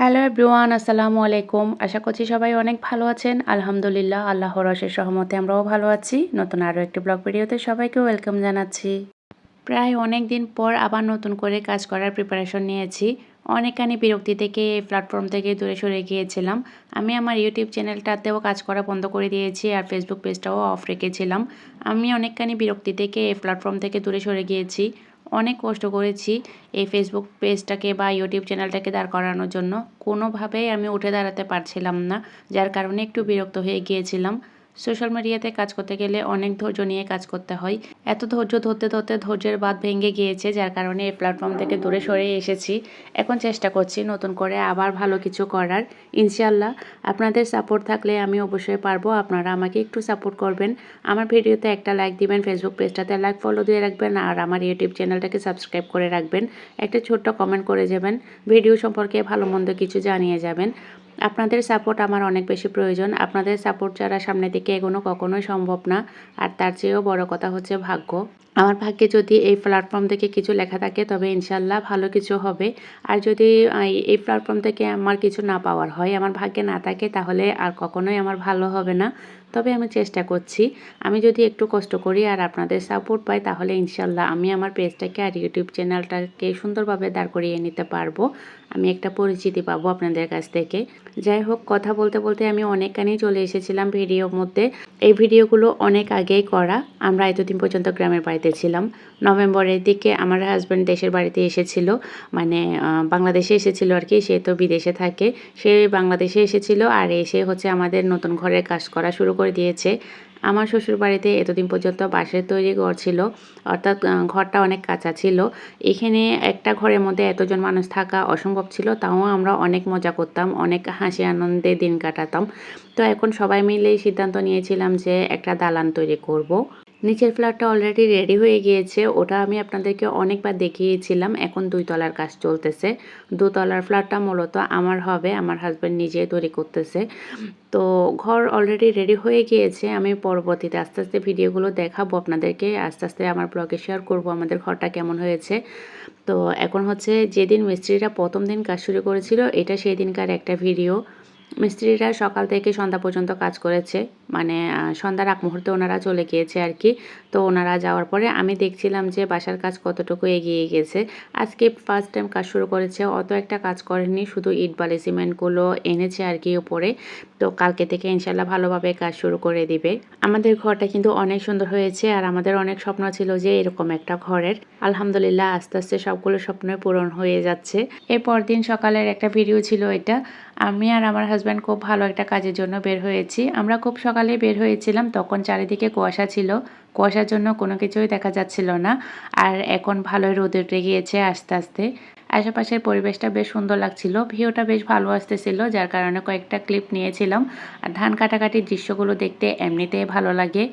Hello everyone আসসালামু আলাইকুম আশা করছি সবাই অনেক ভালো আছেন। আলহামদুলিল্লাহ আল্লাহ রসের সহমতে আমরাও ভালো আছি। নতুন আরও একটি ব্লগ ভিডিওতে সবাইকে ওয়েলকাম জানাচ্ছি। প্রায় অনেক দিন পর আবার নতুন করে কাজ করার প্রিপারেশন নিয়েছি। অনেকখানি বিরক্তি থেকে এই প্ল্যাটফর্ম থেকে দূরে সরে গিয়েছিলাম। আমি আমার ইউটিউব চ্যানেলটাতেও কাজ করা বন্ধ করে দিয়েছি আর ফেসবুক পেজটাও অফ রেখেছিলাম। আমি অনেকখানি বিরক্তি থেকে এই প্ল্যাটফর্ম থেকে দূরে সরে গিয়েছি। অনেক কষ্ট করেছি এই ফেসবুক পেজটাকে বা ইউটিউব চ্যানেলটাকে দাঁড় করানোর জন্য। কোনোভাবেই আমি উঠে দাঁড়াতে পারছিলাম না, যার কারণে একটু বিরক্ত হয়ে গিয়েছিলাম। সোশ্যাল মিডিয়াতে কাজ করতে গেলে অনেক ধৈর্য নিয়ে কাজ করতে হয়। এত ধৈর্য ধরতে ধরতে ধৈর্যের বাদ ভেঙে গিয়েছে, যার কারণে এই প্ল্যাটফর্ম থেকে দূরে সরে এসেছি। এখন চেষ্টা করছি নতুন করে আবার ভালো কিছু করার। ইনশাল্লাহ আপনাদের সাপোর্ট থাকলে আমি অবশ্যই পারব। আপনারা আমাকে একটু সাপোর্ট করবেন। আমার ভিডিওতে একটা লাইক দিবেন ফেসবুক পেজটাতে লাইক ফলো দিয়ে রাখবেন আর আমার ইউটিউব চ্যানেলটাকে সাবস্ক্রাইব করে রাখবেন। একটা ছোট্ট কমেন্ট করে যাবেন। ভিডিও সম্পর্কে ভালো মন্দ কিছু জানিয়ে যাবেন। আপনাদের সাপোর্ট আমার অনেক বেশি প্রয়োজন। আপনাদের সাপোর্ট ছাড়া সামনের দিকে এগোনো কখনোই সম্ভব না। আর তার চেয়েও বড় কথা হচ্ছে ভাগ্য। আমার ভাগ্যে যদি এই প্ল্যাটফর্ম থেকে কিছু লেখা থাকে, তবে ইনশাল্লাহ ভালো কিছু হবে। আর যদি এই প্ল্যাটফর্ম থেকে আমার কিছু না পাওয়ার হয়, আমার ভাগ্যে না থাকে, তাহলে আর কখনোই আমার ভালো হবে না। তবে আমি চেষ্টা করছি। আমি যদি একটু কষ্ট করি আর আপনাদের সাপোর্ট পাই, তাহলে ইনশাল্লাহ আমি আমার পেজটাকে আর ইউটিউব চ্যানেলটাকে সুন্দরভাবে দাঁড় করিয়ে নিতে পারব। আমি একটা পরিচিতি পাবো আপনাদের কাছ থেকে। যাই হোক, কথা বলতে বলতে আমি অনেকখানি চলে এসেছিলাম ভিডিওর মধ্যে। এই ভিডিওগুলো অনেক আগেই করা। আমরা এতদিন পর্যন্ত গ্রামের বাড়িতে ছিলাম। নভেম্বরের দিকে আমার হাজব্যান্ড দেশের বাড়িতে এসেছিল। মানে বাংলাদেশে এসেছিল আর কি। সে তো বিদেশে থাকে। সে বাংলাদেশে এসেছিল আর এসে হচ্ছে আমাদের নতুন ঘরের কাজ করা শুরু করে দিয়েছে। আমার শ্বশুর বাড়িতে এতদিন পর্যন্ত বাঁশের তৈরি ঘর ছিল, অর্থাৎ ঘরটা অনেক কাঁচা ছিল। এখানে একটা ঘরের মধ্যে এতজন মানুষ থাকা অসম্ভব ছিল, তাও আমরা অনেক মজা করতাম, অনেক হাসি আনন্দে দিন কাটাতাম। তো এখন সবাই মিলেই সিদ্ধান্ত নিয়েছিলাম যে একটা দালান তৈরি করব। নিচের ফ্ল্যাটটা অলরেডি রেডি হয়ে গিয়েছে। ওটা আমি আপনাদেরকে অনেকবার দেখিয়েছিলাম। এখন দুই তলার কাজ চলতেছে। দোতলার ফ্ল্যাটটা মূলত আমার হবে। আমার হাজব্যান্ড নিজে তৈরি করতেছে। তো ঘর অলরেডি রেডি হয়ে গিয়েছে। আমি পরবর্তীতে আস্তে আস্তে ভিডিওগুলো দেখাবো আপনাদেরকে। আস্তে আস্তে আমার ব্লগে শেয়ার করব আমাদের ঘরটা কেমন হয়েছে। তো এখন হচ্ছে যেদিন মিস্ত্রিরা প্রথম দিন কাজ শুরু করেছিল, এটা সেই দিনকার একটা ভিডিও মিস্ত্রিরা সকাল থেকে সন্ধ্যা পর্যন্ত কাজ করেছে। মানে সন্ধ্যার আগ মুহূর্তে ওনারা চলে গিয়েছে আর কি। তো ওনারা যাওয়ার পরে আমি দেখছিলাম যে বাসার কাজ কতটুকু এগিয়ে গেছে। আজকে ফার্স্ট টাইম কাজ শুরু করেছে, অত একটা কাজ করেনি, শুধু ইট বালি সিমেন্টগুলো এনেছে আর কি উপরে। তো কালকে থেকে ইনশাল্লাহ ভালোভাবে কাজ শুরু করে দিবে। আমাদের ঘরটা কিন্তু অনেক সুন্দর হয়েছে আর আমাদের অনেক স্বপ্ন ছিল যে এরকম একটা ঘরের। আলহামদুলিল্লাহ আস্তে আস্তে সবগুলো স্বপ্নই পূরণ হয়ে যাচ্ছে। এরপর দিন সকালের একটা ভিডিও ছিল এটা। আমি আর আমার হাজব্যান্ড খুব ভালো একটা কাজের জন্য বের হয়েছি। আমরা খুব সকালে বের হয়েছিলাম, তখন চারিদিকে কুয়াশা ছিল। কুয়াশার জন্য কোনো কিছুই দেখা যাচ্ছিল না। আর এখন ভালোই রোদ উঠে গিয়েছে আস্তে আস্তে। আশেপাশের পরিবেশটা বেশ সুন্দর লাগছিল। ভিউটা বেশ ভালো আসতেছিল, যার কারণে কয়েকটা ক্লিপ নিয়েছিলাম। আর ধান কাটাকাটির দৃশ্যগুলো দেখতে এমনিতেই ভালো লাগে।